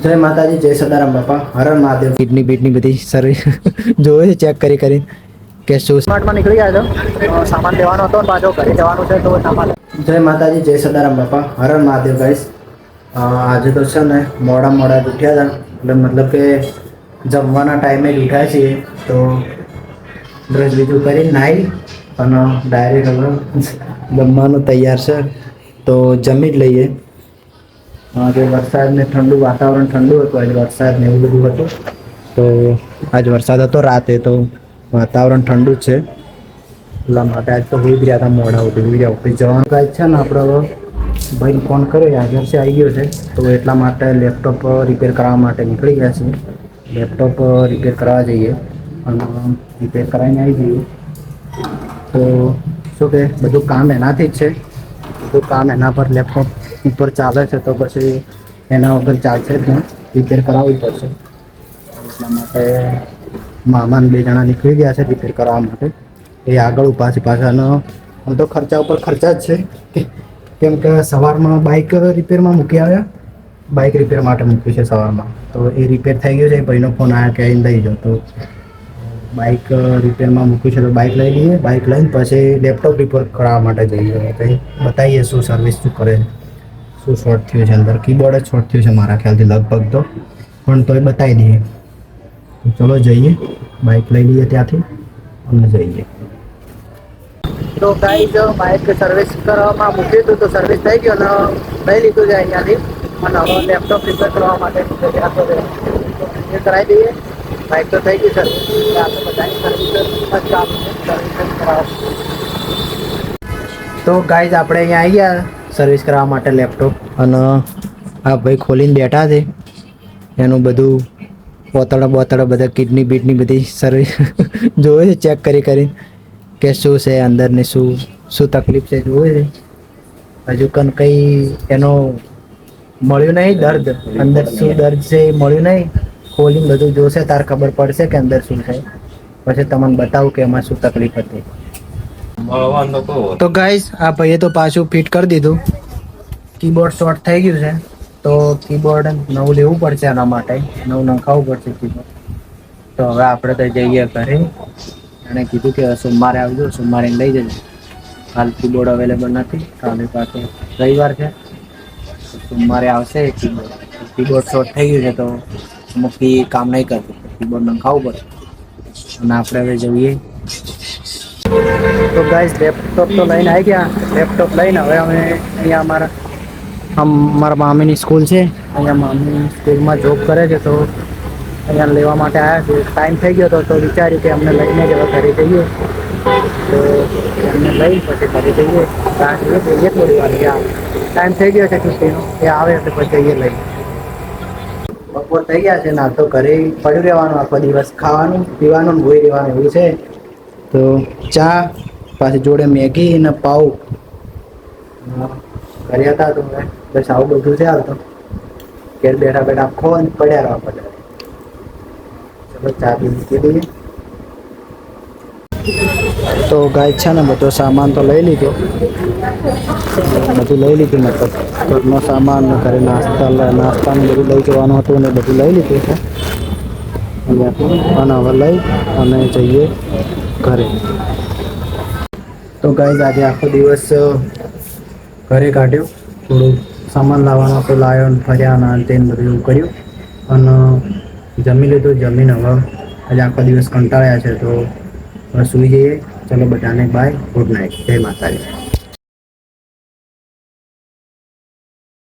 જય માતાજી જય સદારામ બાપા. હરણ મહાદેવ. કિડની બીટની બધી સર્વિસ જોવે છે ચેક કરી કરી કે શું સ્માર્ટમાં નીકળી ગયા છો? સામાન લેવાનો હતો પાછો ઘરે જવાનું છે તો સામાન. જય માતાજી જય સદારામ બાપા. હરણ મહાદેવ ગાઈસ આજે તો છે ને મોડા મોડા જ ઉઠ્યા હતા. એટલે મતલબ કે જમવાના ટાઈમે જ ઉઠ્યા છીએ. તો બ્રશ બીજું કરી નાહી અને ડાયરેક્ટ હવે જમવાનું તૈયાર છે. તો જમી જ લઈએ. આજે વરસાદ ને ઠંડુ વાતાવરણ ઠંડુ હતું, આજે વરસાદ ને એવું બધું હતું. તો આજ વરસાદ હતો રાતે, તો વાતાવરણ ઠંડુ જ છે. એટલા માટે આજ તો હોઈ જ રહ્યા હતા મોડા સુધી, હોઈ રહ્યા. ઓફિસ જવાનું કાંઈ છે ને, આપણે હવે ભાઈને ફોન કર્યો હાજર છે આવી ગયો છે. તો એટલા માટે લેપટોપ રિપેર કરાવવા માટે નીકળી ગયા છીએ લેપટોપ રિપેર કરાવવા જઈએ. અને રિપેર કરાવીને આવી જઈએ. તો શું કે, બધું કામ એનાથી જ છે. બધું કામ એના પર લેપટોપ ઉપર ચાલે છે તો પછી એના વગર ચાલશે જ નહીં. રિપેર કરાવવી પડશે. એટલા માટે મામાને બે જણા નીકળી ગયા છે રિપેર કરાવવા માટે. એ આગળ ઊભા પાછાનો આમ તો ખર્ચા ઉપર ખર્ચા જ છે. કેમ કે સવારમાં બાઇક રિપેરમાં મૂકી આવ્યા. બાઇક રિપેર માટે મૂક્યું છે સવારમાં. તો એ રિપેર થઈ ગયું છે. ભાઈનો ફોન આવ્યા કે આવીને લઈ જાઓ. તો બાઇક રિપેરમાં મૂક્યું છે તો બાઇક લઈ લઈએ. બાઇક લઈને પછી લેપટોપ રિપેર કરાવવા માટે જઈએ. કંઈ બતાવીએ શું સર્વિસ શું કરે. શું શોર્ટ થયું છે અંદર. કીબોર્ડ જ શોર્ટ થયું છે મારા ખ્યાલથી લગભગ તો. પણ તોય બતાવી દઈએ. તો ચલો જઈએ. બાઇક લઈ લઈએ ત્યાંથી અમે જઈએ. તો ગાઈઝ બાઇક સર્વિસ કરવામાં મૂક્યું હતું તો સર્વિસ થઈ ગયો ને લઈ લીધું છે અહીંયાથી. અને હવે લેપટોપ રિપેર કરવા માટે કરાવી દઈએ. બાઇક તો થઈ ગઈ સર તો ગાઈઝ આપણે અહીંયા આવી ગયા સર્વિસ કરાવવા માટે લેપટોપ અને આ ભાઈ ખોલીને બેઠા છે. એનું બધું બોતડા બોતડા બધા કિડની બીટની બધી સર્વિસ જોવે છે ચેક કરી કરી કે શું છે અંદરની, શું શું તકલીફ છે, જોવે છે. હજુ કન કંઈ એનો મળ્યું નહીં, દર્દ. અંદર શું દર્દ છે એ મળ્યું નહીં. ખોલીને બધું જોશે તાર ખબર પડશે કે અંદર શું છે. પછી તમને બતાવું કે એમાં શું તકલીફ હતી. તો ગાઈસ આ ભાઈએ તો પાછું ફિટ કરી દીધું. કીબોર્ડ શોર્ટ થઈ ગયું છે. તો કીબોર્ડ નવું લેવું પડશે એના માટે. નવું નખાવવું પડશે કીબોર્ડ તો હવે આપણે તો જઈએ ઘરે. એણે કીધું કે સોમવારે આવજો સોમવારે લઈ જજો. હાલ કીબોર્ડ અવેલેબલ નથી. કાલે પાછો રવિવાર છે. સોમવારે આવશે કીબોર્ડ કીબોર્ડ શોર્ટ થઈ ગયું છે તો અમુક કામ નહીં કરતું. કીબોર્ડ નંખાવું પડશે અને આપણે હવે જઈએ. તો ગાઈઝ લેપટોપ તો લઈને આવી ગયા. લેપટોપ લઈને હવે અમે અહીંયા અમારા, આમ મારા મામીની સ્કૂલ છે. અહીંયા મામી સ્કૂલમાં જોબ કરે છે તો અહીંયા લેવા માટે આવ્યા છે. ટાઈમ થઈ ગયો હતો, તો વિચાર્યું કે અમને લઈને જ હવે ઘરે જઈએ. તો એમને લઈ પછી ઘરે જઈએ. થોડી વાર ટાઈમ થઈ ગયો છે છુટ્ટીનો એ આવે એટલે પછી જઈએ લઈ. બપોર થઈ ગયા છે ના તો ઘરે પડ્યું રહેવાનું, આખો દિવસ ખાવાનું, પીવાનું ભોઈ રહેવાનું એવું છે. તો ચા, પાછી જોડે મેગી અને પાઉ. ઘરે હતા તો બસ આવું બધું છે હાલ તો. ઘેર બેઠા બેઠા ખો ને પડ્યા રહેવા પડ્યા. ચલો ચા પી મૂકી દઈએ તો ગાય છે ને બધો સામાન તો લઈ લીધો. બધું લઈ લીધું મતલબ ઘરનો સામાન ઘરે નાસ્તા નાસ્તાનું બધું લઈ જવાનું હતું ને બધું લઈ લીધું છે. અને અને હવે લઈ અને જઈએ ઘરે. તો ગાય આજે આખો દિવસ ઘરે કાઢ્યો. થોડું સામાન લાવવાનો હતો લાવ્યો ને ફર્યા ના તેને બધું કર્યું. અને જમી લીધું, જમીન હવે આજે આખો દિવસ કંટાળ્યા છે તો હવે સૂઈ જઈએ ચલો બધાને બાય ગુડ નાઇટ જય માતાજી.